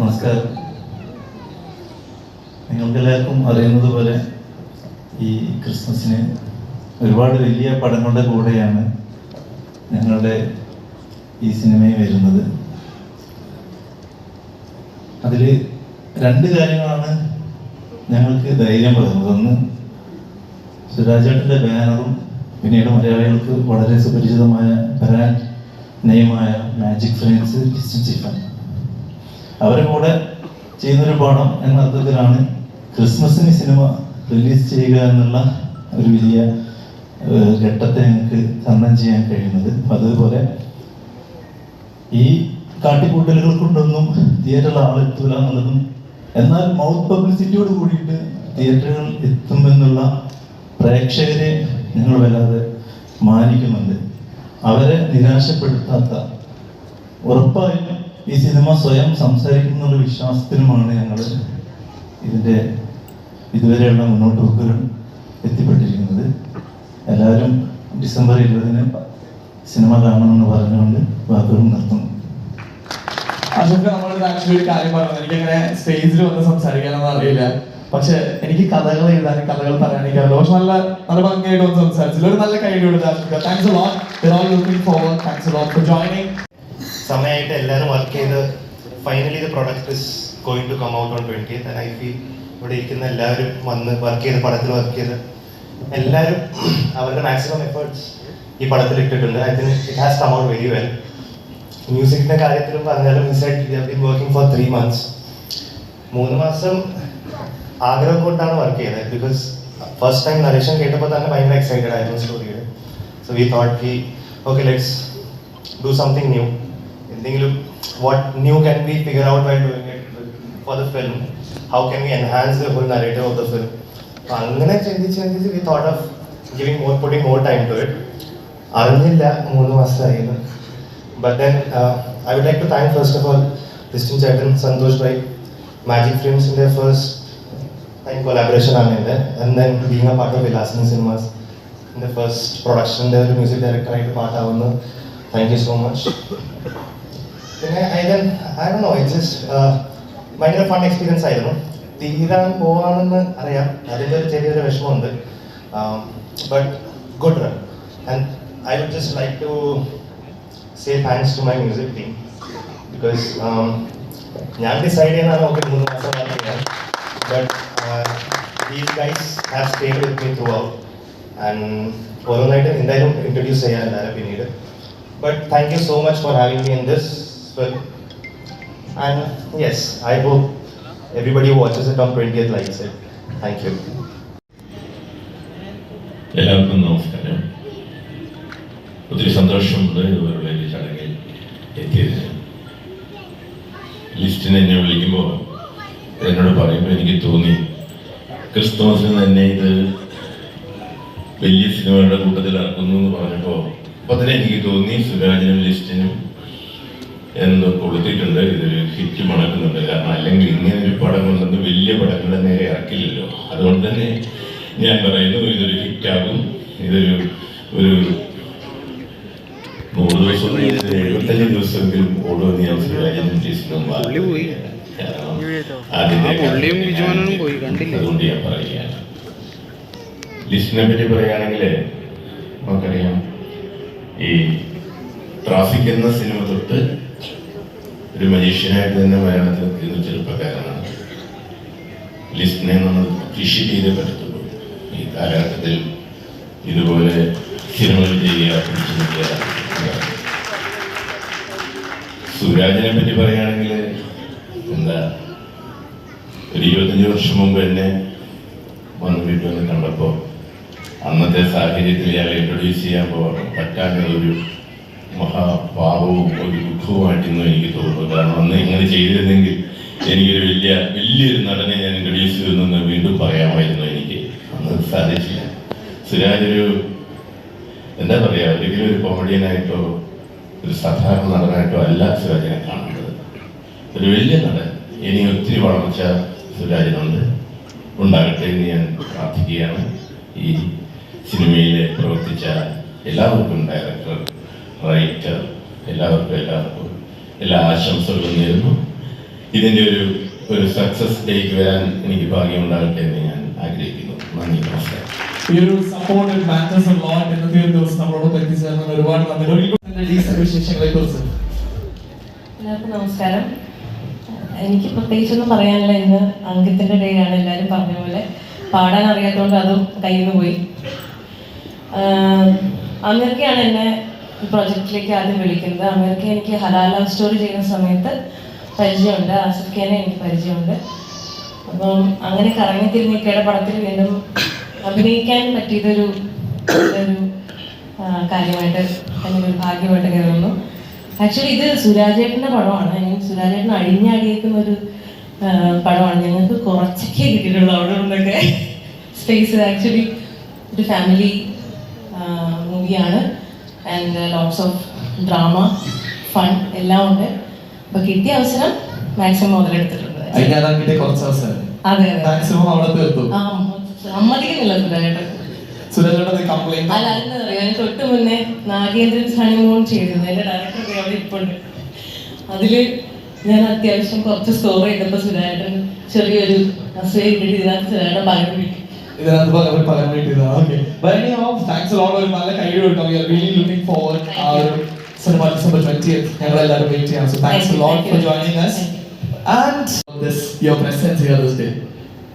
നമസ്കാരം. നിങ്ങൾക്കെല്ലാവർക്കും അറിയുന്നത് പോലെ ഈ ക്രിസ്മസിന് ഒരുപാട് വലിയ പടങ്ങളുടെ കൂടെയാണ് ഞങ്ങളുടെ ഈ സിനിമയിൽ വരുന്നത്. അതിൽ രണ്ട് കാര്യങ്ങളാണ് ഞങ്ങൾക്ക് ധൈര്യം പറയുന്നത്. ഒന്ന് സുരാജേട്ടന്റെ ബാനറും പിന്നീട് മലയാളികൾക്ക് വളരെ സുപരിചിതമായ ബ്രാൻഡ് നെയ്മായ മാജിക് ഫ്രെയിംസ് ഡിസ്റ്റൻസ് അവരെ കൂടെ ചെയ്യുന്നൊരു പടം എന്ന അർത്ഥത്തിലാണ് ക്രിസ്മസിന് സിനിമ റിലീസ് ചെയ്യുക എന്നുള്ള ഒരു വലിയ ഘട്ടത്തെ ഞങ്ങൾക്ക് തരണം ചെയ്യാൻ കഴിയുന്നത്. അതുപോലെ ഈ കാട്ടിക്കൂട്ടലുകൾ കൊണ്ടൊന്നും തിയേറ്ററിൽ ആളെത്തൂല എന്നുള്ളതും എന്നാൽ മൗത്ത് പബ്ലിസിറ്റിയോട് കൂടിയിട്ട് തിയേറ്ററുകൾ എത്തുമെന്നുള്ള പ്രേക്ഷകരെ ഞങ്ങൾ വല്ലാതെ മാനിക്കുന്നുണ്ട്. അവരെ നിരാശപ്പെടുത്താത്ത ഉറപ്പായും ഈ സിനിമ സ്വയം സംസാരിക്കുന്ന വിശ്വാസത്തിലുമാണ് ഞങ്ങൾ ഇതിന്റെ ഇതുവരെയുള്ള മുന്നോട്ട് പോക്കുകൾ എത്തിപ്പെട്ടിരിക്കുന്നത്. എല്ലാവരും ഡിസംബർ ഇരുപതിന് സിനിമ കാണണമെന്ന് പറഞ്ഞുകൊണ്ട് വാക്കുകൾ നിർത്തുന്നു. അശോക് നമ്മളോട് ആക്ച്വലി ഒരു കാര്യം പറഞ്ഞു. എനിക്ക് അങ്ങനെ സ്റ്റേജിൽ വന്ന് സംസാരിക്കാനൊന്നും അറിയില്ല. പക്ഷെ എനിക്ക് കഥകൾ എഴുതാനും കഥകൾ എനിക്ക് അറിയില്ല പക്ഷെ നല്ല നല്ല ഭംഗിയായിട്ട് വന്ന് സംസാരിച്ചില്ല ഒരു നല്ല കൈ കൊടുത്ത Ashok thanks lot. For thanks lot for joining സമയമായിട്ട് എല്ലാവരും വർക്ക് ചെയ്ത് finally the product is going to come out on twenty and I feel ഇവിടെ ഇരിക്കുന്ന എല്ലാവരും വന്ന് വർക്ക് ചെയ്ത് പടത്തിൽ വർക്ക് ചെയ്ത് എല്ലാവരും അവരുടെ മാക്സിമം എഫേർട്സ് ഈ പടത്തിൽ ഇട്ടിട്ടുണ്ട്. I think it has come out very well മ്യൂസിക്കിന്റെ കാര്യത്തിലും പറഞ്ഞാലും been working for three months മൂന്ന് മാസം ആഗ്രഹം കൊണ്ടാണ് വർക്ക് ചെയ്തത്. ബിക്കോസ് ഫസ്റ്റ് ടൈം നരേഷൻ കേട്ടപ്പോൾ തന്നെ ഭയങ്കര എക്സൈറ്റഡ് ആയിരുന്നു സ്റ്റോറിയുടെ so we thought Ki okay let's do something new എന്തെങ്കിലും what new can be figure out by doing it for the film how can we enhance the whole narrative of the film അപ്പോൾ അങ്ങനെ ചിന്തിച്ച് ചിന്തിച്ച് we thought of giving more putting more time to it അറിഞ്ഞില്ല മൂന്ന് മാസമായിരുന്നു but then I would like to thank first of all Listin ചേട്ടൻ സന്തോഷ് ഭായ് magic ഫിലിംസിന്റെ first time collaboration ആണ് എന്റെ. And then being a part of Vilasini cinemas എന്റെ first പ്രൊഡക്ഷന്റെ ഒരു മ്യൂസിക് ഡയറക്ടറായിട്ട് പാട്ടാവുന്നു താങ്ക് യു സോ മച്ച് പിന്നെ ഐ ഐ നോ ഭയങ്കര ഫൺ എക്സ്പീരിയൻസ് ആയിരുന്നു. തീരാൻ പോവാണെന്ന് അറിയാം. അതിന്റെ ഒരു ചെറിയൊരു വിഷമമുണ്ട്. But good run and I would just like to say thanks to my music team because ഞാൻ ഡിസൈഡ് ചെയ്യുന്നതാണ് ഓക്കെ മൂന്ന് മാസം but these guys have stayed with me throughout and ഓരോന്നായിട്ട് എന്തായാലും ഇൻട്രൊഡ്യൂസ് ചെയ്യാൻ എല്ലാവരും പിന്നീട്. But thank you so much for having me in this film and yes I hope everybody watches it on twentieth likes it thank you എല്ലാവർക്കും നമസ്കാരം. ഒത്തിരി സന്തോഷമുണ്ട് ഇതുപോലുള്ള ഈ ചടങ്ങിൽ എത്തിയതിന് ലിസ്റ്റിന് എന്നെ വിളിക്കുമ്പോൾ എന്നോട് പറയുമ്പോൾ എനിക്ക് തോന്നി ക്രിസ്തുമസിന് തന്നെ ഇത് വലിയ സിനിമകളുടെ കൂട്ടത്തിൽ ഇറക്കുന്നു എന്ന് പറഞ്ഞപ്പോൾ അപ്പോൾ തന്നെ എനിക്ക് തോന്നി സുരാജിനും ലിസ്റ്റിനും എന്ന് കൊടുത്തിട്ടുണ്ട്. ഇതൊരു ഹിറ്റ് മണക്കുന്നുണ്ട്. കാരണം അല്ലെങ്കിൽ ഇങ്ങനെ ഒരു പടം കൊണ്ടുവന്ന് വലിയ പടങ്ങളെ നേരെ ഇറക്കില്ലല്ലോ. അതുകൊണ്ട് തന്നെ ഞാൻ പറയുന്നു ഇതൊരു ഹിറ്റാകും. ഇതൊരു ഒരു നൂറ് ദിവസം എഴുപത്തഞ്ച് ദിവസമെങ്കിലും ഓടുമെന്ന് ഞാൻ പോയി, കണ്ടില്ലേ? അതുകൊണ്ട് ഞാൻ പറയുകയാണ്. ലിസ്റ്റിനെ പറ്റി പറയുകയാണെങ്കിൽ നമുക്കറിയാം ഈ ട്രാഫിക് എന്ന സിനിമ തൊട്ട് ഒരു മജീഷ്യനായിട്ട് തന്നെ മലയാളത്തിൽ എത്തുന്ന ചെറുപ്പക്കാരനാണ്. ലിസ്റ്റിനെ നമ്മൾ അപ്രീഷിയേറ്റ് ചെയ്തേ പറ്റത്തുള്ളൂ. ഈ കാലഘട്ടത്തിൽ ഇതുപോലെ സിനിമകൾ ചെയ്യുക സുരാജിനെ പറ്റി പറയുകയാണെങ്കിൽ എന്താ ഒരു ഇരുപത്തഞ്ച് വർഷം മുമ്പ് തന്നെ വന്ന് വീട്ടിൽ വന്ന് കണ്ടപ്പോൾ അന്നത്തെ സാഹചര്യത്തിൽ ഇയാളെ ഇൻട്രൊഡ്യൂസ് ചെയ്യാൻ പോകാൻ പറ്റാനുള്ളൊരു മഹാപാപവും ഒരു ദുഃഖവുമായിട്ടൊന്നും എനിക്ക് തോന്നുന്നു. കാരണം അന്ന് ഇങ്ങനെ ചെയ്തിരുന്നെങ്കിൽ എനിക്കൊരു വലിയ വലിയൊരു നടനെ ഞാൻ ഇൻട്രൊഡ്യൂസ് വീണ്ടും പറയാമായിരുന്നു എനിക്ക്. അന്ന് സാധിച്ചില്ല. സുരാജ് ഒരു എന്താ പറയുക ഒരിക്കലും ഒരു കോമഡിയനായിട്ടോ ഒരു സാധാരണ നടനായിട്ടോ അല്ല സുരാജിനെ കാണുന്നത് ഒരു വലിയ നടൻ. ഇനി ഒത്തിരി വളർച്ച സുരാജിനുണ്ട്. ഉണ്ടാകട്ടെ എന്ന് ഞാൻ പ്രാർത്ഥിക്കുകയാണ്. ഈ സിനിമയിൽ പ്രവർത്തിച്ച എല്ലാവർക്കും ഡയറക്ടർ റൈറ്റർ എല്ലാവർക്കും എല്ലാവർക്കും എല്ലാ ആശംസകളും നേരുന്നു. ഇതിന്റെ ഒരു ഒരു സക്സസ് ഡേക്ക് വരാൻ എനിക്ക് ഭാഗ്യമുണ്ടാകട്ടെ എന്ന് ഞാൻ ആഗ്രഹിക്കുന്നു. നന്ദി നമസ്കാരം. ഈ ഒരു സപ്പോർട്ട് മാറ്റേഴ്സ് ലോട്ട് ഇന്നത്തെ ഒരു ദിവസം നമ്മളോട് എത്തിച്ചേർന്ന ഒരുപാട് നന്ദി ഒരിക്കലും ഡീസന്റ് വിശേഷങ്ങളെ കുറിച്ച്. എല്ലാവർക്കും നമസ്കാരം. എനിക്ക് പ്രത്യേകിച്ചൊന്നും പറയാനില്ല. ഇന്ന് അങ്കിത്തിന്റെ ഡേ ആണ് എല്ലാവരും പറഞ്ഞ പോലെ. പാടാൻ അറിയാത്തതുകൊണ്ട് അതും കയ്യിൽ നിന്ന് പോയി അങ്ങനെയൊക്കെയാണ് എന്നെ പ്രോജക്റ്റിലേക്ക് ആദ്യം വിളിക്കുന്നത്. അമേരിക്ക എനിക്ക് ഹലാൽ ലവ് സ്റ്റോറി ചെയ്യുന്ന സമയത്ത് പരിചയമുണ്ട്. ആസിഫ് ഖാനെ എനിക്ക് പരിചയമുണ്ട്. അപ്പം അങ്ങനെ കറങ്ങി തിരിഞ്ഞിക്കയുടെ പടത്തിൽ വീണ്ടും അഭിനയിക്കാൻ പറ്റിയതൊരു ഒരു കാര്യമായിട്ട് ഒരു ഭാഗ്യമായിട്ട് കയറുന്നു ആക്ച്വലി ഇത് സുരാജേട്ടന്റെ പടമാണ്. മീൻ സുരാജേട്ടൻ അഴിഞ്ഞാടിയേക്കുന്ന ഒരു പടമാണ്. ഞങ്ങൾക്ക് കുറച്ചൊക്കെ കിട്ടിയിട്ടുള്ളൂ അവിടെ നിന്നൊക്കെ. സ്പേസ് ആക്ച്വലി ഒരു ഫാമിലി മൂവിയാണ് and lots of drama fun എല്ലാം ഉണ്ട്. അപ്പൊ കിട്ടിയ അവസരം മാക്സിമം മുതലെടുത്തിട്ടുണ്ട് അതെ സമ്മതിക്കുന്നില്ല സുരാജേട്ടൻ അല്ല അതെന്താ പറയാ? തൊട്ട് മുന്നേ നാഗേന്ദ്രൻ ഹണിമൂൺ ചെയ്തിരുന്നു. എന്റെ ഡയറക്ടർ അവിടെ ഇപ്പുണ്ട്. അതിൽ ഞാൻ അത്യാവശ്യം കുറച്ച് സ്കോർ ചെയ്തപ്പോ സുരാജേട്ടൻ ചെറിയൊരു അസുഖം ഇട്ടിട്ട് ഇതിനകത്ത് സുരാജേട്ടൻ പകരം വിളിക്കും ഇതിനകത്ത് പകരം പകരം വേണ്ടിയതാണ് ഓക്കെ ബൈനി ഓഫ് താങ്ക്സ് ലോട്ട് ഒരു നല്ല കൈ കൊടുക്കാം we are really looking forward ആ ഒരു സിനിമ ഡിസംബർ 20th ഞങ്ങൾ എല്ലാവരും വെയിറ്റ് ചെയ്യാം so thanks lot for joining and this your presence here this day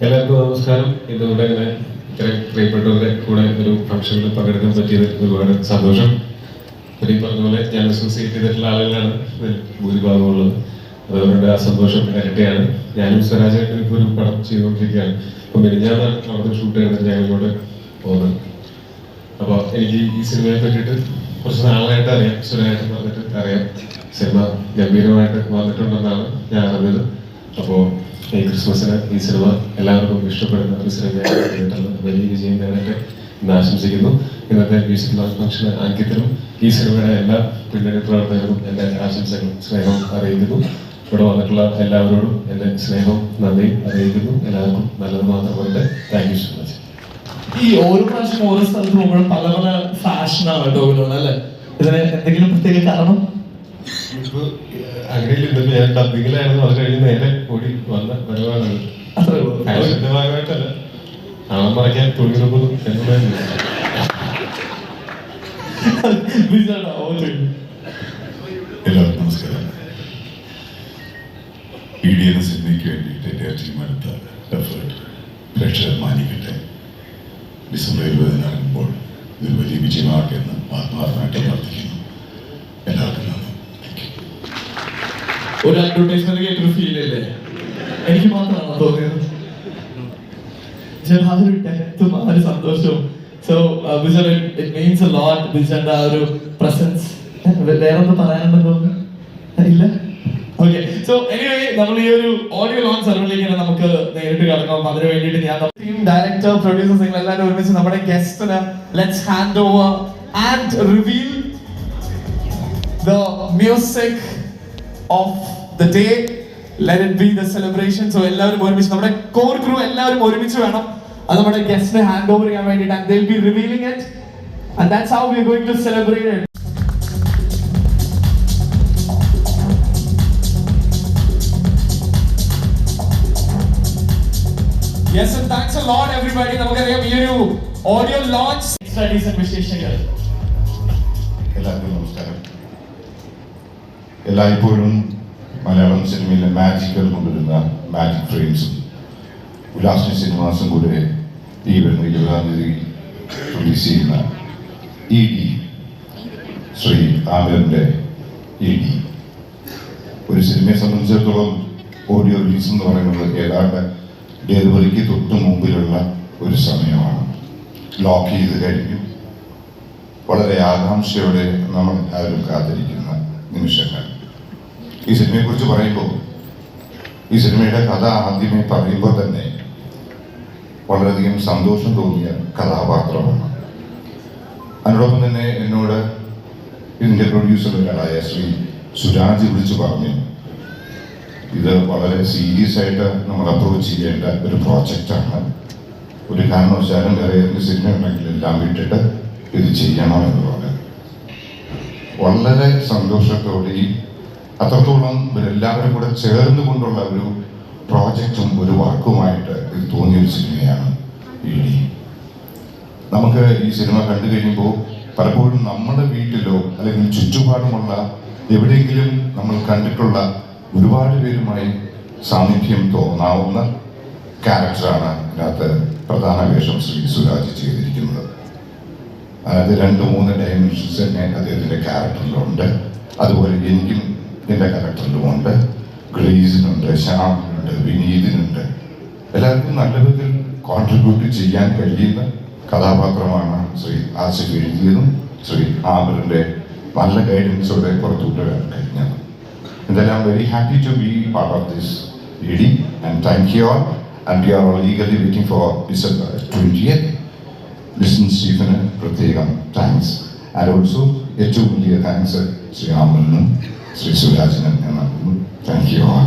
എല്ലാവർക്കും നമസ്കാരം. ഞാൻ ഇത്രയും പ്രിയപ്പെട്ടവരുടെ കൂടെ ഒരു ഫംഗ്ഷനിൽ പങ്കെടുക്കാൻ പറ്റിയത് ഒരുപാട് സന്തോഷം. പറഞ്ഞ പോലെ ഞാൻ അസോസിയേറ്റ് ചെയ്തിട്ടുള്ള ആളുകളാണ്. ഭൂരിഭാഗമുള്ളത് അതുകൊണ്ട് ആ സന്തോഷം ഇരട്ടിയാണ്. ഞാനും സ്വരാജായിട്ട് ഇപ്പോൾ ഒരു പടം ചെയ്തുകൊണ്ടിരിക്കുകയാണ്. അപ്പം മിനിഞ്ഞാണ് അവിടെ ഷൂട്ട് ചെയ്യുന്നത് ഞാൻ ഇങ്ങോട്ട് പോകുന്നത് അപ്പോൾ എനിക്ക് ഈ സിനിമയെ പറ്റിയിട്ട് കുറച്ച് നാളായിട്ട് അറിയാം. സുരാജ് പറഞ്ഞിട്ട് അറിയാം. സിനിമ ഗംഭീരമായിട്ട് വന്നിട്ടുണ്ടെന്നാണ് ഞാൻ അറിഞ്ഞത്. അപ്പോൾ ഈ ക്രിസ്മസിന് ഈ സിനിമ എല്ലാവർക്കും ഇഷ്ടപ്പെടുന്ന ഒരു സിനിമയായിട്ട് വലിയ വിജയം നേടട്ടെ എന്ന് ആശംസിക്കുന്നു. ഇന്നത്തെ മ്യൂസിക് ലോഞ്ച് ഫംഗ്ഷന് ആക്കിത്തരും ഈ സിനിമയുടെ എല്ലാ പിന്നണി പ്രവർത്തകരും എന്റെ ആശംസകളും സ്നേഹം അറിയിക്കുന്നു. ഇവിടെ വന്നിട്ടുള്ള എല്ലാവരോടും എന്റെ സ്നേഹവും നന്ദിയും അറിയിക്കുന്നു. എല്ലാവർക്കും നല്ലത് മാത്രമല്ല താങ്ക് യു സോ മച്ച് ഈ ഓരോ പ്രാവശ്യം ഓരോ സ്ഥലത്ത് പോകുമ്പോഴും പല പല ഫാഷനാണ് കേട്ടോ അല്ലെ? ഇതിന് എന്തെങ്കിലും പ്രത്യേക കാരണം? അങ്ങനെയില്ല ഞാൻ ഡബിങ്ങിലായിരുന്നു അത് കഴിഞ്ഞ് നേരെ ഓടി വന്ന ഭാഗമായിട്ടല്ല. മറയ്ക്കാൻ തുണികളൊന്നും. എല്ലാവർക്കും നമസ്കാരം. ഇ ഡി എന്ന സിനിമയ്ക്ക് വേണ്ടിയിട്ട് എന്റെ ടീം എടുത്ത എഫേർട്ട് പ്രേക്ഷകർ മാനിക്കട്ടെ. ഡിസംബർ ഇരുപതിന് ഇറങ്ങുമ്പോൾ ഇതൊരു വലിയ വിജയമാകട്ടെ ആത്മാർത്ഥമായിട്ട് പ്രാർത്ഥിക്കുന്നു. എല്ലാവർക്കും നന്ദി. ഒരു അഡ്വർടൈസ്മെന്റ് കേട്ടൊരു ഫീൽ ഇല്ലേ? എനിക്ക് മാത്രമാണ്? തോന്നിയത് അതൊരു ഡെപ്തും ആ ഒരു സന്തോഷവും. So Vijay it means a lot വിജയന്റെ ആ ഒരു പ്രസൻസ് വേറെ ഒന്ന് പറയാനുണ്ടെന്ന് തോന്നുന്നു? ഇല്ല? ഓക്കെ സോ എനിവേ നമ്മൾ ഈ ഒരു ഓഡിയോ ലോഞ്ച് സെറമണിയിലേക്ക് നമുക്ക് നേരിട്ട് കടക്കാം. അതിന് വേണ്ടിയിട്ട് ഞാൻ ടീം ഡയറക്ടർ പ്രൊഡ്യൂസേഴ്സ് നിങ്ങൾ എല്ലാവരും ഒരുമിച്ച് നമ്മുടെ ഗസ്റ്റിന് let's hand over and reveal the music of the day. Let it be the celebration. So എല്ലാവരും ഒരുമിച്ച് നമ്മുടെ കോർ ക്രൂ എല്ലാവരും ഒരുമിച്ച് വേണം അത് നമ്മുടെ ഗസ്റ്റിന് ഹാൻഡ് ഓവർ ചെയ്യാൻ വേണ്ടിയിട്ട് and they'll be revealing it. And that's how we are going to celebrate it. Yes, thanks thanks a lot everybody. നമുക്കറിയാം ഈ ഒരു ഓഡിയോ ലോഞ്ച് സ്റ്റഡീസ് ആൻഡ് വിശേഷങ്ങൾ. എല്ലാവർക്കും നമസ്കാരം. എല്ലായ്പ്പോഴും മലയാളം സിനിമയിലെ മാജിക്കൽ കൊണ്ടുവരുന്ന മാജിക് ഫ്രെയിംസും ഉല്ലാസ സിനിമാസും കൂടെ ഈ വരുന്ന ഇരുപതാം തീയതി റിലീസ് ചെയ്യുന്ന ഇ ഡി ശ്രീ ആമിറിന്റെ ഇ ഡി ഒരു സിനിമയെ സംബന്ധിച്ചിടത്തോളം ഓഡിയോ റിലീസ് എന്ന് പറയുന്നത് ഏതാണ്ട് ഡെലിവറിക്ക് തൊട്ട് മുമ്പിലുള്ള ഒരു സമയമാണ്. ലോക്ക് ചെയ്ത് കഴിഞ്ഞു. വളരെ ആകാംക്ഷയോടെ നമ്മൾ എല്ലാവരും കാത്തിരിക്കുന്ന നിമിഷങ്ങൾ. ഈ സിനിമയെക്കുറിച്ച് പറയുമ്പോൾ ഈ സിനിമയുടെ കഥ ആദ്യമേ പറയുമ്പോൾ തന്നെ വളരെയധികം സന്തോഷം തോന്നിയ കഥാപാത്രമാണ്. അതിനോടൊപ്പം തന്നെ എന്നോട് ഇതിന്റെ പ്രൊഡ്യൂസർ ഒരാളായ ശ്രീ സുരാജ് വിളിച്ചു പറഞ്ഞു ഇത് വളരെ സീരിയസ് ആയിട്ട് നമ്മൾ അപ്രോച്ച് ചെയ്യേണ്ട ഒരു പ്രോജക്റ്റാണ് ഒരു കാരണവശാലും വേറെ ഏതെങ്കിലും സിനിമ ഉണ്ടെങ്കിൽ എല്ലാം വിട്ടിട്ട് ഇത് ചെയ്യണം എന്ന് പറഞ്ഞു. വളരെ സന്തോഷത്തോടെയും അത്രത്തോളം എല്ലാവരും കൂടെ ചേർന്ന് കൊണ്ടുള്ള ഒരു പ്രോജക്റ്റും ഒരു വർക്കുമായിട്ട് ഇത് തോന്നിയൊരു സിനിമയാണ് നമുക്ക് ഈ സിനിമ കണ്ടു കഴിയുമ്പോൾ പലപ്പോഴും നമ്മുടെ വീട്ടിലോ അല്ലെങ്കിൽ ചുറ്റുപാടുമുള്ള എവിടെയെങ്കിലും നമ്മൾ കണ്ടിട്ടുള്ള ഒരുപാട് പേരുമായി സാമീപ്യം തോന്നാവുന്ന ക്യാരക്ടറാണ് ഇതിനകത്ത് പ്രധാന വേഷം ശ്രീ സുരാജ് ചെയ്തിരിക്കുന്നത്. അതായത് രണ്ട് മൂന്ന് ഡയമെൻഷൻസ് തന്നെ അദ്ദേഹത്തിന്റെ ക്യാരക്ടറിലുണ്ട്. അതുപോലെ എനിക്കും എന്റെ ക്യാരക്ടറിലുമുണ്ട്. ഗ്രേസിനുണ്ട് ശ്യാമിനുണ്ട് വിനീതിനുണ്ട്. എല്ലാവർക്കും നല്ല വിധത്തിൽ കോൺട്രിബ്യൂട്ട് ചെയ്യാൻ കഴിയുന്ന കഥാപാത്രമാണ് ശ്രീ ആസിഫ് എഴുതിയതും ശ്രീ ആമറിന്റെ നല്ല ഗൈഡൻസോടെ പുറത്തുവിട്ട് വരാൻ കഴിഞ്ഞത് എന്തായാലും very happy to be part of this ED and thank you all and we are all eagerly waiting for December twentieth Listin Stephen പ്രത്യേകം താങ്ക്സ് ആൻഡ് ഓൾസോ ഏറ്റവും വലിയ താങ്ക്സ് ശ്രീ ആമലിനും ശ്രീ സുരാജനും എന്നാണ് താങ്ക് യു ആൾ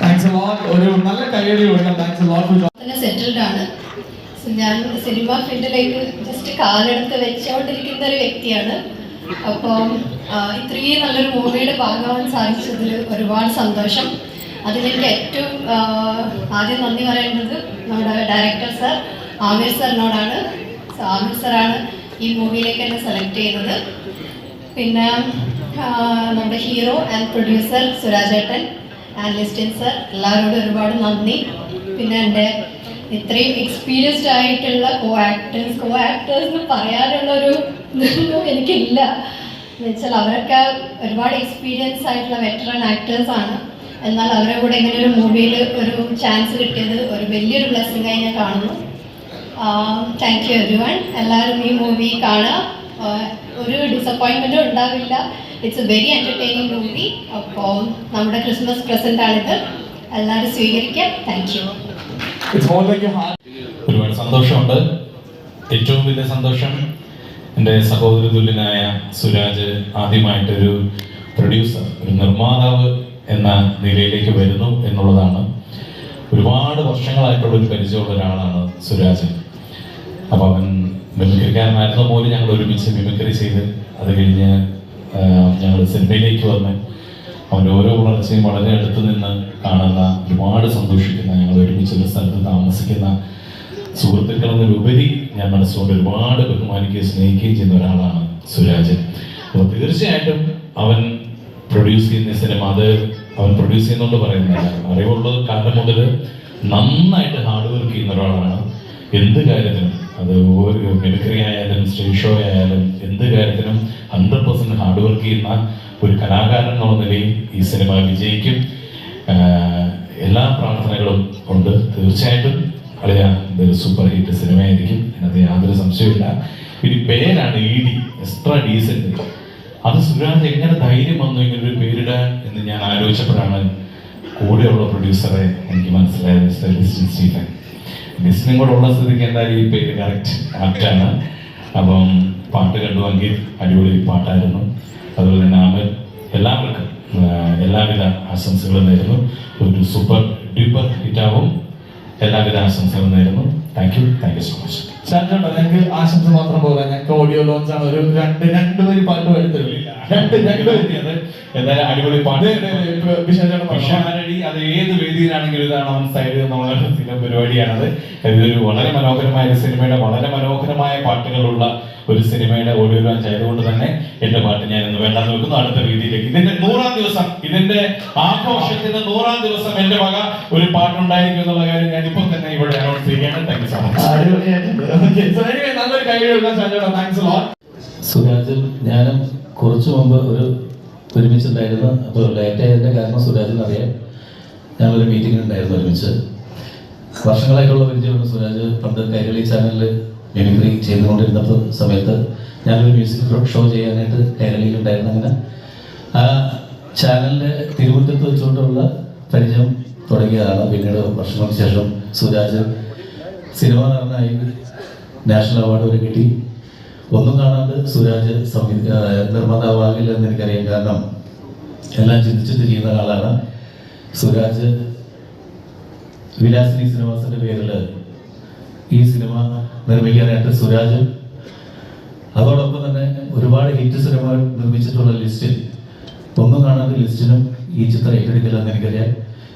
താങ്ക്സ് ഒരു നല്ല കൈയടി കൊടുക്കാം താങ്ക്സ് സെറ്റിൽഡ് ആണ്. ഞാൻ സിനിമ ഫീൽഡിലേക്ക് ജസ്റ്റ് കാലെടുത്ത് വെച്ചുകൊണ്ടിരിക്കുന്ന ഒരു വ്യക്തിയാണ്. അപ്പം ഇത്രയും നല്ലൊരു മൂവിയുടെ ഭാഗമാവാൻ സാധിച്ചതിൽ ഒരുപാട് സന്തോഷം. അതിലെനിക്ക് ഏറ്റവും ആദ്യം നന്ദി പറയേണ്ടത് നമ്മുടെ ഡയറക്ടർ സർ ആമിർ സാറിനോടാണ് ആമിർ സാറാണ് ഈ മൂവിയിലേക്ക് എന്നെ സെലക്ട് ചെയ്തത് പിന്നെ നമ്മുടെ ഹീറോ ആൻഡ് പ്രൊഡ്യൂസർ സുരാജേട്ടൻ ആൻഡ് ലിസ്റ്റിൻ സർ എല്ലാവരോടും ഒരുപാട് നന്ദി. പിന്നെ എന്റെ ഇത്രയും എക്സ്പീരിയൻസ്ഡ് ആയിട്ടുള്ള കോ ആക്ടേഴ്സ് കോ ആക്ടേഴ്സ് എന്ന് ഒരു ഇതൊന്നും എനിക്കില്ല. എന്നുവെച്ചാൽ അവരൊക്കെ ഒരുപാട് എക്സ്പീരിയൻസ് ആയിട്ടുള്ള വെറ്ററൻ ആക്ടേഴ്സ് ആണ്. എന്നാൽ അവരെ കൂടെ ഇങ്ങനെ ഒരു മൂവിയിൽ ഒരു ചാൻസ് കിട്ടിയത് ഒരു വലിയൊരു ബ്ലെസ്സിംഗ് ആയി ഞാൻ കാണുന്നു. താങ്ക് യു എവരി വൺ എല്ലാവരും ഈ മൂവി കാണുക. ഒരു ഡിസപ്പോയിൻമെന്റും ഉണ്ടാവില്ല. It's a very entertaining movie അപ്പോൾ നമ്മുടെ ക്രിസ്മസ് പ്രസന്റ് ആണിത്. എല്ലാവരും സ്വീകരിക്കാം താങ്ക് യു ഒരുപാട് സന്തോഷമുണ്ട്. ഏറ്റവും വലിയ സന്തോഷം എന്റെ സഹോദര തുല്യനായ സുരാജ് ആദ്യമായിട്ടൊരു പ്രൊഡ്യൂസർ ഒരു നിർമ്മാതാവ് എന്ന നിലയിലേക്ക് വരുന്നു എന്നുള്ളതാണ്. ഒരുപാട് വർഷങ്ങളായിട്ടുള്ള ഒരു പരിചയമുള്ള ഒരാളാണ് സുരാജ്. അപ്പോൾ അവൻ മിമിക്രിക്കാരനായിരുന്ന പോലും ഞങ്ങൾ ഒരുമിച്ച് മിമിക്രി ചെയ്ത് അത് കഴിഞ്ഞ് ഞങ്ങൾ സിനിമയിലേക്ക് വന്ന് അവന്റെ ഓരോ വളർച്ചയും വളരെ അടുത്ത് നിന്ന് കാണുന്ന ഒരുപാട് സന്തോഷിക്കുന്ന ഞങ്ങൾ ഒരുമിച്ച് ഒരു സ്ഥലത്ത് താമസിക്കുന്ന സുഹൃത്തുക്കൾ എന്നതിലുപരി ഞാൻ മനസ്സുകൊണ്ട് ഒരുപാട് ബഹുമാനിക്കുകയും സ്നേഹിക്കുകയും ചെയ്യുന്ന ഒരാളാണ് സുരാജൻ. അപ്പോൾ തീർച്ചയായിട്ടും അവൻ പ്രൊഡ്യൂസ് ചെയ്യുന്ന സിനിമ അത് അവൻ പ്രൊഡ്യൂസ് ചെയ്യുന്നുണ്ട് പറയുന്നില്ല. അറിവുള്ളത് കാലം മുതൽ നന്നായിട്ട് ഹാർഡ് വർക്ക് ചെയ്യുന്ന ഒരാളാണ്. എന്ത് കാര്യത്തിനും അത് ഒരു മിമിക്രി ആയാലും സ്റ്റേജ് ഷോ ആയാലും എന്ത് കാര്യത്തിനും ഹൺഡ്രഡ് പെർസെന്റ് ഹാർഡ് വർക്ക് ചെയ്യുന്ന ഒരു കലാകാരൻ എന്നുള്ള നിലയിൽ ഈ സിനിമ വിജയിക്കും. എല്ലാ പ്രാർത്ഥനകളും ഉണ്ട്. തീർച്ചയായിട്ടും ഇതൊരു സൂപ്പർ ഹിറ്റ് സിനിമയായിരിക്കും. അതിനകത്ത് യാതൊരു സംശയമില്ല പിന്നെ പേരാണ് ഇ ഡി എക്സ്ട്രാ ഡീസന്റ് അത് സുരാജ് എങ്ങനെ ധൈര്യം വന്നു ഇങ്ങനെ ഒരു പേരിടാൻ എന്ന് ഞാൻ ആലോചിച്ചപ്പോഴാണ് കൂടെയുള്ള പ്രൊഡ്യൂസറെ എനിക്ക് മനസ്സിലായത് മിസ്റ്റർ ലിസ്റ്റിൻ സ്റ്റീഫൻ ലിസ്റ്റിനും കൂടെ ഉള്ള സ്ഥിതിക്ക് എന്തായാലും ഈ പേര് കറക്റ്റ് ആപ്റ്റാണ് അപ്പം പാട്ട് കണ്ടുവെങ്കിൽ അടിപൊളി പാട്ടായിരുന്നു. അതുപോലെ തന്നെ അമൽ എല്ലാവർക്കും എല്ലാവിധ ആശംസകളും നേരുന്നു. ഒരു സൂപ്പർ ഡ്യൂപ്പർ ഹിറ്റാവും എല്ലാവിധ ആശംസകളും നേരുന്നു. Thank you thank you so much ചാൻസുണ്ടോ ഞങ്ങൾക്ക് ആശംസ മാത്രം പോലെ ഞങ്ങൾക്ക് ഓഡിയോ ലോഞ്ച് ആണ്. ഒരു രണ്ട് രണ്ട് വരി പാട്ട് രണ്ട് രണ്ട് വരി അത് എന്തായാലും അടിപൊളി പാട്ട്. വിഷാരടി അത് ഏത് വേദിയിലാണെങ്കിലും ഇതാണ് ഓൺ സൈഡ് എന്നുള്ള പരിപാടിയാണത്. ഇതൊരു വളരെ മനോഹരമായ ഒരു സിനിമയുടെ വളരെ മനോഹരമായ പാട്ടുകളുള്ള ഒരു സിനിമയുടെ ഓഡിയോ ലോഞ്ച് ആയതുകൊണ്ട് തന്നെ എന്റെ പാട്ട് ഞാൻ ഇന്ന് വേണ്ടാന്ന് നോക്കുന്നു അടുത്ത രീതിയിലേക്ക് ഇതിന്റെ നൂറാം ദിവസം ഇതിന്റെ ആഘോഷത്തിന്റെ നൂറാം ദിവസം എന്റെ വക ഒരു പാട്ടുണ്ടായിരിക്കും എന്നുള്ള കാര്യം ഞാൻ ഇപ്പം തന്നെ ഇവിടെ അനൗൺസ് ചെയ്യുകയാണ്. താങ്ക് യു സോ മച്ച് നല്ലൊരു ഓക്കെ സോ താങ്ക്സ് നല്ലൊരു കൈ സുരാജും ഞാനും കുറച്ചു മുമ്പ് ഒരു ഒരുമിച്ചുണ്ടായിരുന്നു. അപ്പോൾ ലേറ്റ് ആയതിന്റെ കാരണം സുരാജിന് അറിയാം. ഞങ്ങളൊരു മീറ്റിംഗ് ഉണ്ടായിരുന്നു ഒരുമിച്ച്. വർഷങ്ങളായിട്ടുള്ള പരിചയമാണ് സുരാജ്. പണ്ട് കൈരളി ചാനലിൽ മിമിക്രി ചെയ്തുകൊണ്ടിരുന്നപ്പോൾ സമയത്ത് ഞാനൊരു മ്യൂസിക് ഷോ ചെയ്യാനായിട്ട് കൈരളിയിലുണ്ടായിരുന്നു അങ്ങനെ. ആ ചാനലിന്റെ തിരുവനന്തപുരത്ത് വെച്ചുകൊണ്ടുള്ള പരിചയം തുടങ്ങിയതാണ്. പിന്നീട് വർഷങ്ങൾക്ക് ശേഷം സുരാജ് സിനിമ നടനായി നാഷണൽ അവാർഡ് വരെ കിട്ടി. ഒന്നും കാണാണ്ട് സുരാജ് നിർമ്മാതാവാകില്ല എന്ന് എനിക്കറിയാം കാരണം എല്ലാം ചിന്തിച്ചിട്ട് ചെയ്യുന്ന ആളാണ് സുരാജ്. വിലാസിനി സിനിമാസിന്റെ പേരിൽ ഈ സിനിമ നിർമ്മിക്കാനായിട്ട് സുരാജ്. അതോടൊപ്പം തന്നെ ഒരുപാട് ഹിറ്റ് സിനിമകൾ നിർമ്മിച്ചിട്ടുള്ള ലിസ്റ്റിൽ ഒന്നും കാണാതെ ലിസ്റ്റിനും ഈ ചിത്രം ഏറ്റെടുക്കില്ലെന്ന് എനിക്കറിയാം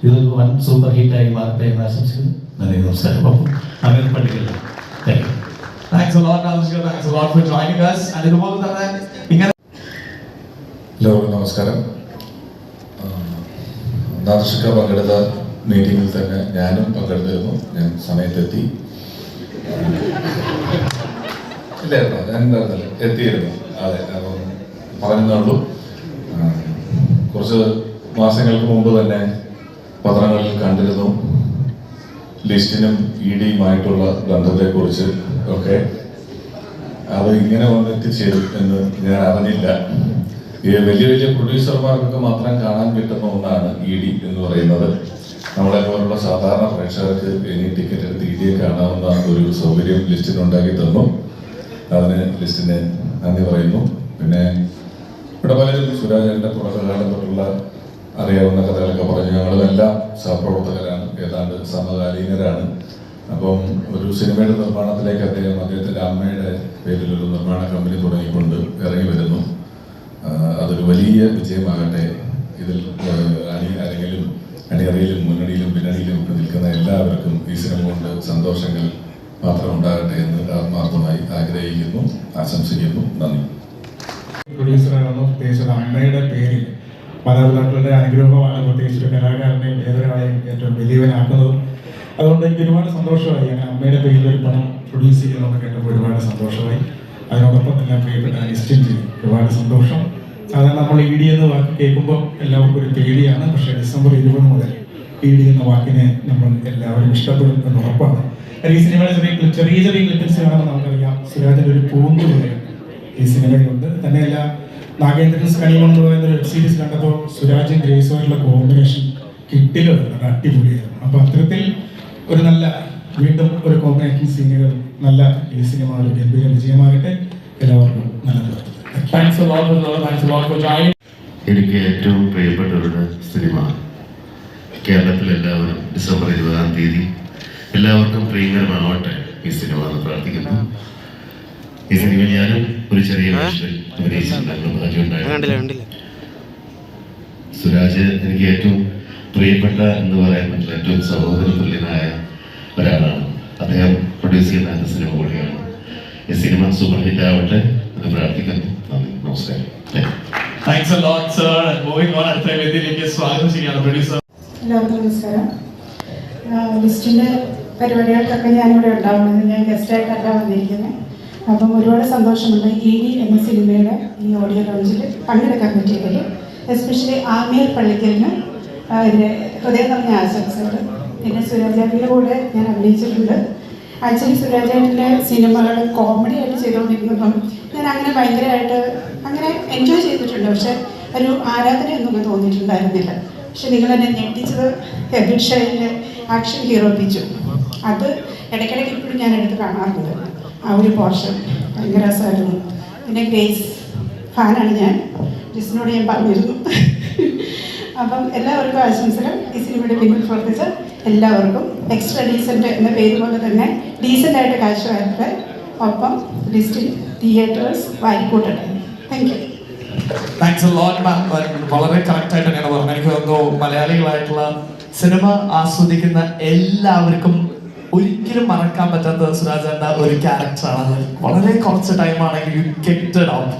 ഇതൊരു വൻ സൂപ്പർ ഹിറ്റായി മാറട്ടെ എന്ന് ആശംസിക്കുന്നു. നന്ദി നമസ്കാരം. അപ്പം അങ്ങനെ പഠിക്കില്ല? Thank you thanks thanks for joining us. And ഇതുപോലെ തന്നെ ഇങ്ങനെ എല്ലാവർക്കും നമസ്കാരം. നാദർഷിക പങ്കെടുത്ത മീറ്റിങ്ങിൽ തന്നെ ഞാനും പങ്കെടുത്തിരുന്നു. ഞാൻ സമയത്തെത്തി. ഇല്ലായിരുന്നോ ഞാൻ ഉണ്ടായിരുന്നില്ല എത്തിയിരുന്നു. അതെ അപ്പം പറഞ്ഞുള്ളൂ കുറച്ച് മാസങ്ങൾക്ക് മുമ്പ് തന്നെ പത്രങ്ങളിൽ കണ്ടിരുന്നു. ലിസ്റ്റിനും ഇ ഡിയുമായിട്ടുള്ള ബന്ധത്തെക്കുറിച്ച് ഒക്കെ അത് ഇങ്ങനെ വന്നിട്ട് ചെയ്തു എന്ന് ഞാൻ അറിഞ്ഞില്ല. വലിയ വലിയ പ്രൊഡ്യൂസർമാർക്കൊക്കെ മാത്രം കാണാൻ കിട്ടുന്ന ഒന്നാണ് ഇ ഡി എന്ന് പറയുന്നത്. നമ്മളെ പോലുള്ള സാധാരണ പ്രേക്ഷകർക്ക് ഇനി ടിക്കറ്റ് എടുത്ത് ഇ ഡിയെ കാണാവുന്ന ഒരു സൗകര്യം ലിസ്റ്റിന് ഉണ്ടാക്കി തന്നു. അതിന് ലിസ്റ്റിന് നന്ദി പറയുന്നു. പിന്നെ ഇവിടെ പലരും സുരാജന്റെ തുടക്കകാലം തൊട്ടുള്ള അറിയാവുന്ന കഥകളൊക്കെ പറഞ്ഞു. ഞങ്ങളെല്ലാം സഹപ്രവർത്തകരാണ്. ഏതാണ്ട് സമകാലീനരാണ്. അപ്പം ഒരു സിനിമയുടെ നിർമ്മാണത്തിലേക്ക് അദ്ദേഹം അദ്ദേഹത്തിന്റെ അമ്മയുടെ പേരിൽ ഒരു നിർമ്മാണ കമ്പനി തുടങ്ങിക്കൊണ്ട് ഇറങ്ങി വരുന്നു. അതൊരു വലിയ വിജയമാകട്ടെ. ഇതിൽ അണി അരങ്ങിലും അണിയറയിലും മുന്നണിയിലും പിന്നണിയിലും ഒക്കെ നിൽക്കുന്ന എല്ലാവർക്കും ഈ സിനിമ കൊണ്ട് സന്തോഷങ്ങൾ മാത്രം ഉണ്ടാകട്ടെ എന്ന് ആത്മാർത്ഥമായി ആഗ്രഹിക്കുന്നു ആശംസിക്കുന്നു. നന്ദി. പ്രൊഡ്യൂസറാണോ പ്രത്യേകിച്ച് അമ്മയുടെ പേരിൽ. മാതാപിതാക്കളുടെ അനുഗ്രഹമാണ് പ്രത്യേകിച്ച് കലാകാരനെയും ഏതൊരാളെയും ഏറ്റവും വലിയവനാക്കുന്നതും അതുകൊണ്ട് എനിക്ക് ഒരുപാട് സന്തോഷമായി. അങ്ങനെ അമ്മയുടെ പേരിൽ ഒരു പണം പ്രൊഡ്യൂസ് ചെയ്യുന്നതെന്ന് കേട്ടപ്പോൾ ഒരുപാട് സന്തോഷമായി. അതിനോടൊപ്പം തന്നെ പ്രിയപ്പെട്ട അനിസ്റ്റന്റ് ഒരുപാട് സന്തോഷം. സാധാരണ നമ്മൾ ഇ ഡി എന്ന വാക്ക് കേൾക്കുമ്പോൾ എല്ലാവർക്കും ഒരു പേടിയാണ്. പക്ഷേ ഡിസംബർ ഇരുപത് മുതൽ ഇ ഡി എന്ന വാക്കിനെ നമ്മൾ എല്ലാവരും ഇഷ്ടപ്പെടും എന്ന് ഉറപ്പാണ്. ഈ സിനിമയുടെ ചെറിയ ചെറിയ ചെറിയ ക്ലിപ്പിൻസ് കാണുമ്പോൾ നമുക്കറിയാം സുരാജിന്റെ ഒരു പൂന്തുകയാണ് ഈ സിനിമയിലുണ്ട്. തന്നെയല്ല നാഗേന്ദ്രൻ കണിമൺ എന്ന് പറയുന്ന ഒരു വെബ് സീരീസ് കണ്ടപ്പോൾ സുരാജും ഗ്രേസുമായിട്ടുള്ള കോമ്പിനേഷൻ കിട്ടില്ല അടിപൊളിയായിരുന്നു അപ്പൊ അത്തരത്തിൽ ഒരു നല്ല വീണ്ടും ഒരു കോമ്പിനേഷൻ സീനുകൾ നല്ല ഈ സിനിമ ഒരു ഗംഭീര വിജയമാകട്ടെ. എല്ലാവർക്കും നല്ല എനിക്ക് ഏറ്റവും പ്രിയപ്പെട്ട ഒരു സിനിമ കേരളത്തിൽ എല്ലാവരും ഡിസംബർ ഇരുപതാം തീയതി എല്ലാവർക്കും പ്രിയങ്കരമാവട്ടെ ഈ സിനിമ എന്ന് പ്രാർത്ഥിക്കുന്നു. ഈ സിനിമ ഞാനും ഒരു ചെറിയ വേഷത്തിൽ അഭിനയിച്ചിട്ടുണ്ടായിരുന്നു സുരാജ് എനിക്ക് ഏറ്റവും പ്രിയപ്പെട്ട എന്ന് പറയാൻ പറ്റില്ല ഏറ്റവും സഹോദര തുല്യനായ ഒരാളാണ്. അദ്ദേഹം പ്രൊഡ്യൂസ് ചെയ്യുന്ന എന്റെ സിനിമ കൂടിയാണ്. ഈ സിനിമ സൂപ്പർ ഹിറ്റ് ആവട്ടെ എന്ന് പ്രാർത്ഥിക്കുന്നു. നന്ദി. നമസ്കാരം. Thanks a lot sir. And അടുത്ത വേദിയിലേക്ക് സ്വാഗതം ചെയ്യാണ് പ്രൊഡ്യൂസർ എല്ലാവർക്കും നമസ്കാരം ആ, ലിസ്റ്റിന്റെ പരിപാടികൾക്കൊക്കെ ഞാനിവിടെ ഉണ്ടാവുന്നത്. ഞാൻ ഗസ്റ്റായിട്ടല്ല വന്നിരിക്കുന്നത് അപ്പം ഒരുപാട് സന്തോഷമുണ്ട്. ഇ ഡി എന്ന സിനിമയുടെ ഈ ഓഡിയോ ലോഞ്ചിൽ പങ്കെടുക്കാൻ പറ്റിയതിൽ എസ്പെഷ്യലി ആമിയർ പള്ളിക്കലിന് അതിന്റെ ഹൃദയം നിറഞ്ഞ ആശംസകൾ പിന്നെ സുരാജേട്ടന്റെ കൂടെ ഞാൻ അഭിനയിച്ചിട്ടുണ്ട്. ആക്ച്വലി സുരാജേട്ടന്റെ സിനിമകൾ കോമഡി ആയിട്ട് ചെയ്തുകൊണ്ടിരിക്കുമ്പം ഞാൻ അങ്ങനെ ഭയങ്കരമായിട്ട് അങ്ങനെ എൻജോയ് ചെയ്തിട്ടുണ്ട്. പക്ഷെ ഒരു ആരാധനയൊന്നും തോന്നിയിട്ടുണ്ടായിരുന്നില്ല. പക്ഷെ നിങ്ങൾ എന്നെ ഞെട്ടിച്ചത് എബിൻ ഷൈന്റെ ആക്ഷൻ ഹീറോ പിച്ചു. അത് ഇടയ്ക്കിടയ്ക്ക് ഇപ്പോഴും ഞാൻ എടുത്ത് കാണാറുണ്ട്. ആ ഒരു പോർഷൻ ഭയങ്കര രസമായിരുന്നു. പിന്നെ ഗ്രേസ് ഫാനാണ് ഞാൻ. ജിസിനോട് ഞാൻ പറഞ്ഞിരുന്നു. അപ്പം എല്ലാവർക്കും ആശംസകൾ. ഈ സിനിമയുടെ പിന്നിൽ പ്രവർത്തിച്ച എല്ലാവർക്കും എക്സ്ട്രാ ഡീസന്റ് എന്ന പേര് പോലെ തന്നെ ഡീസന്റ് ആയിട്ട് കാശ് വരട്ടെ. ഒപ്പം ലിസ്റ്റിൽ theatres വാരിക്കൂട്ടട്ടെ. Thank you thanks lot ma'am വളരെ കറക്റ്റ് ആയിട്ട് തന്നെയാണ് പറഞ്ഞത്. എനിക്ക് തോന്നുന്നു മലയാളികളായിട്ടുള്ള സിനിമ ആസ്വദിക്കുന്ന എല്ലാവർക്കും ഒരിക്കലും മറക്കാൻ പറ്റാത്ത സുരാജേണ്ട ഒരു ക്യാരക്ടറാണ് വളരെ കുറച്ച് ടൈമാണെങ്കിൽ യു കെറ്റഡ് ഔട്ട്